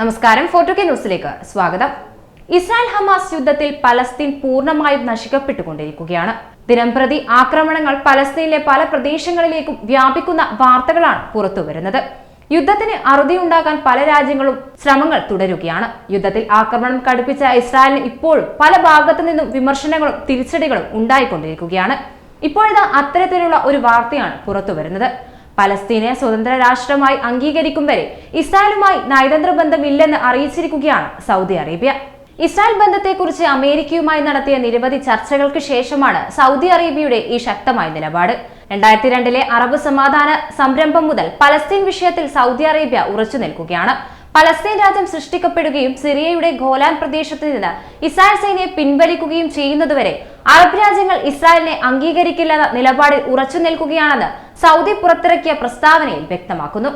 നമസ്കാരം photo K ന്യൂസിലേക്ക് സ്വാഗതം. ഇസ്രായേൽ ഹമാസ് യുദ്ധത്തിൽ പലസ്തീൻ പൂർണമായും നശിക്കപ്പെട്ടുകൊണ്ടിരിക്കുകയാണ്. ദിനംപ്രതി ആക്രമണങ്ങൾ പലസ്തീനിലെ പല പ്രദേശങ്ങളിലേക്കും വ്യാപിക്കുന്ന വാർത്തകളാണ് പുറത്തുവരുന്നത് യുദ്ധത്തിന് അറുതിയുണ്ടാക്കാൻ പല രാജ്യങ്ങളും ശ്രമങ്ങൾ തുടരുകയാണ്. യുദ്ധത്തിൽ ആക്രമണം കടുപ്പിച്ച ഇസ്രായേലിന് ഇപ്പോഴും പല ഭാഗത്തു നിന്നും വിമർശനങ്ങളും തിരിച്ചടികളും ഉണ്ടായിക്കൊണ്ടിരിക്കുകയാണ്. ഇപ്പോഴത്തെ അത്തരത്തിലുള്ള ഒരു വാർത്തയാണ് പുറത്തുവരുന്നത് പലസ്തീനെ സ്വതന്ത്ര രാഷ്ട്രമായി അംഗീകരിക്കും വരെ ഇസ്രായേലുമായി നയതന്ത്ര ബന്ധമില്ലെന്ന് അറിയിച്ചിരിക്കുകയാണ് സൗദി അറേബ്യ. ഇസ്രായേൽ ബന്ധത്തെക്കുറിച്ച് അമേരിക്കയുമായി നടത്തിയ നിരവധി ചർച്ചകൾക്ക് ശേഷമാണ് സൗദി അറേബ്യയുടെ ഈ ശക്തമായ നിലപാട്. രണ്ടായിരത്തി രണ്ടിലെ അറബ് സമാധാന സംരംഭം മുതൽ പലസ്തീൻ വിഷയത്തിൽ സൗദി അറേബ്യ ഉറച്ചു നിൽക്കുകയാണ്. പലസ്തീൻ രാജ്യം സൃഷ്ടിക്കപ്പെടുകയും സിറിയയുടെ ഗോലാൻ പ്രദേശത്ത് നിന്ന് ഇസ്രായേൽ സൈന്യയെ പിൻവലിക്കുകയും ചെയ്യുന്നതുവരെ അറബ് രാജ്യങ്ങൾ ഇസ്രായേലിനെ അംഗീകരിക്കില്ലെന്ന നിലപാടിൽ ഉറച്ചു നിൽക്കുകയാണെന്ന് സൗദി പുറത്തിറക്കിയ പ്രസ്താവനയിൽ വ്യക്തമാക്കുന്നു.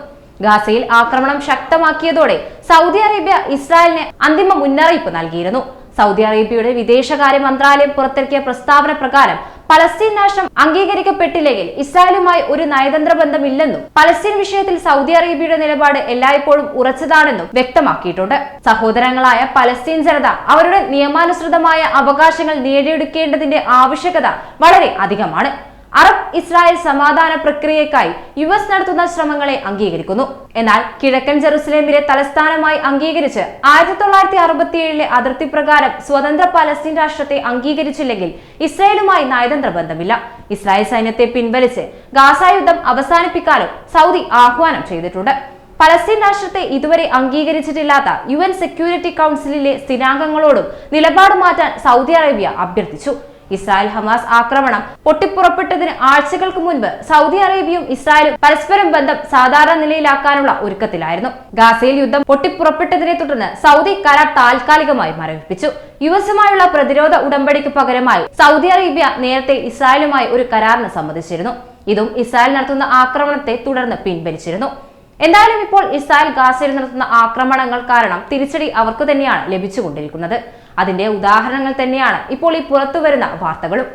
ഗാസയിൽ ആക്രമണം ശക്തമാക്കിയതോടെ സൗദി അറേബ്യ ഇസ്രായേലിന് അന്തിമ മുന്നറിയിപ്പ് നൽകിയിരുന്നു. സൗദി അറേബ്യയുടെ വിദേശകാര്യ മന്ത്രാലയം പുറത്തിറക്കിയ പ്രസ്താവന പ്രകാരം പലസ്തീൻ രാഷ്ട്രം അംഗീകരിക്കപ്പെട്ടില്ലെങ്കിൽ ഇസ്രായേലുമായി ഒരു നയതന്ത്ര ബന്ധമില്ലെന്നും പലസ്തീൻ വിഷയത്തിൽ സൗദി അറേബ്യയുടെ നിലപാട് എല്ലായ്പ്പോഴും ഉറച്ചതാണെന്നും വ്യക്തമാക്കിയിട്ടുണ്ട്. സഹോദരങ്ങളായ പലസ്തീൻ ജനത അവരുടെ നിയമാനുസൃതമായ അവകാശങ്ങൾ നേടിയെടുക്കേണ്ടതിന്റെ ആവശ്യകത വളരെ അധികമാണ്. അറബ് ഇസ്രായേൽ സമാധാന പ്രക്രിയക്കായി യു എസ് നടത്തുന്ന ശ്രമങ്ങളെ അംഗീകരിക്കുന്നു. എന്നാൽ കിഴക്കൻ ജെറുസലേമിലെ തലസ്ഥാനമായി അംഗീകരിച്ച് ആയിരത്തി തൊള്ളായിരത്തി അറുപത്തിയേഴിലെ അതിർത്തി പ്രകാരം സ്വതന്ത്ര പലസ്തീൻ രാഷ്ട്രത്തെ അംഗീകരിച്ചില്ലെങ്കിൽ ഇസ്രായേലുമായി നയതന്ത്ര ബന്ധമില്ല. ഇസ്രായേൽ സൈന്യത്തെ പിൻവലിച്ച് ഗാസ യുദ്ധം അവസാനിപ്പിക്കാനും സൗദി ആഹ്വാനം ചെയ്തിട്ടുണ്ട്. പലസ്തീൻ രാഷ്ട്രത്തെ ഇതുവരെ അംഗീകരിച്ചിട്ടില്ലാത്ത യു സെക്യൂരിറ്റി കൗൺസിലിലെ സ്ഥിരാംഗങ്ങളോടും നിലപാട് മാറ്റാൻ സൗദി അറേബ്യ അഭ്യർത്ഥിച്ചു. ഇസ്രായേൽ ഹമാസ് ആക്രമണം പൊട്ടിപ്പുറപ്പെട്ടതിന് ആഴ്ചകൾക്ക് മുൻപ് സൗദി അറേബ്യയും ഇസ്രായേലും പരസ്പരം ബന്ധം സാധാരണ നിലയിലാക്കാനുള്ള ഒരുക്കത്തിലായിരുന്നു. ഗാസയിൽ യുദ്ധം പൊട്ടിപ്പുറപ്പെട്ടതിനെ തുടർന്ന് സൗദി കരാർ താൽക്കാലികമായി മരവിപ്പിച്ചു. യു എസുമായുള്ള പ്രതിരോധ ഉടമ്പടിക്ക് പകരമായി സൗദി അറേബ്യ നേരത്തെ ഇസ്രായേലുമായി ഒരു കരാറിന് സമ്മതിച്ചിരുന്നു. ഇതും ഇസ്രായേൽ നടത്തുന്ന ആക്രമണത്തെ തുടർന്ന് പിൻവലിച്ചിരുന്നു. എന്തായാലും ഇപ്പോൾ ഇസ്രായേൽ ഗാസയിൽ നടത്തുന്ന ആക്രമണങ്ങൾ കാരണം തിരിച്ചടി അവർക്ക് തന്നെയാണ് ലഭിച്ചുകൊണ്ടിരിക്കുന്നത്. അതിന്റെ ഉദാഹരണങ്ങൾ തന്നെയാണ് ഇപ്പോൾ ഈ പുറത്തുവരുന്ന വാർത്തകളും.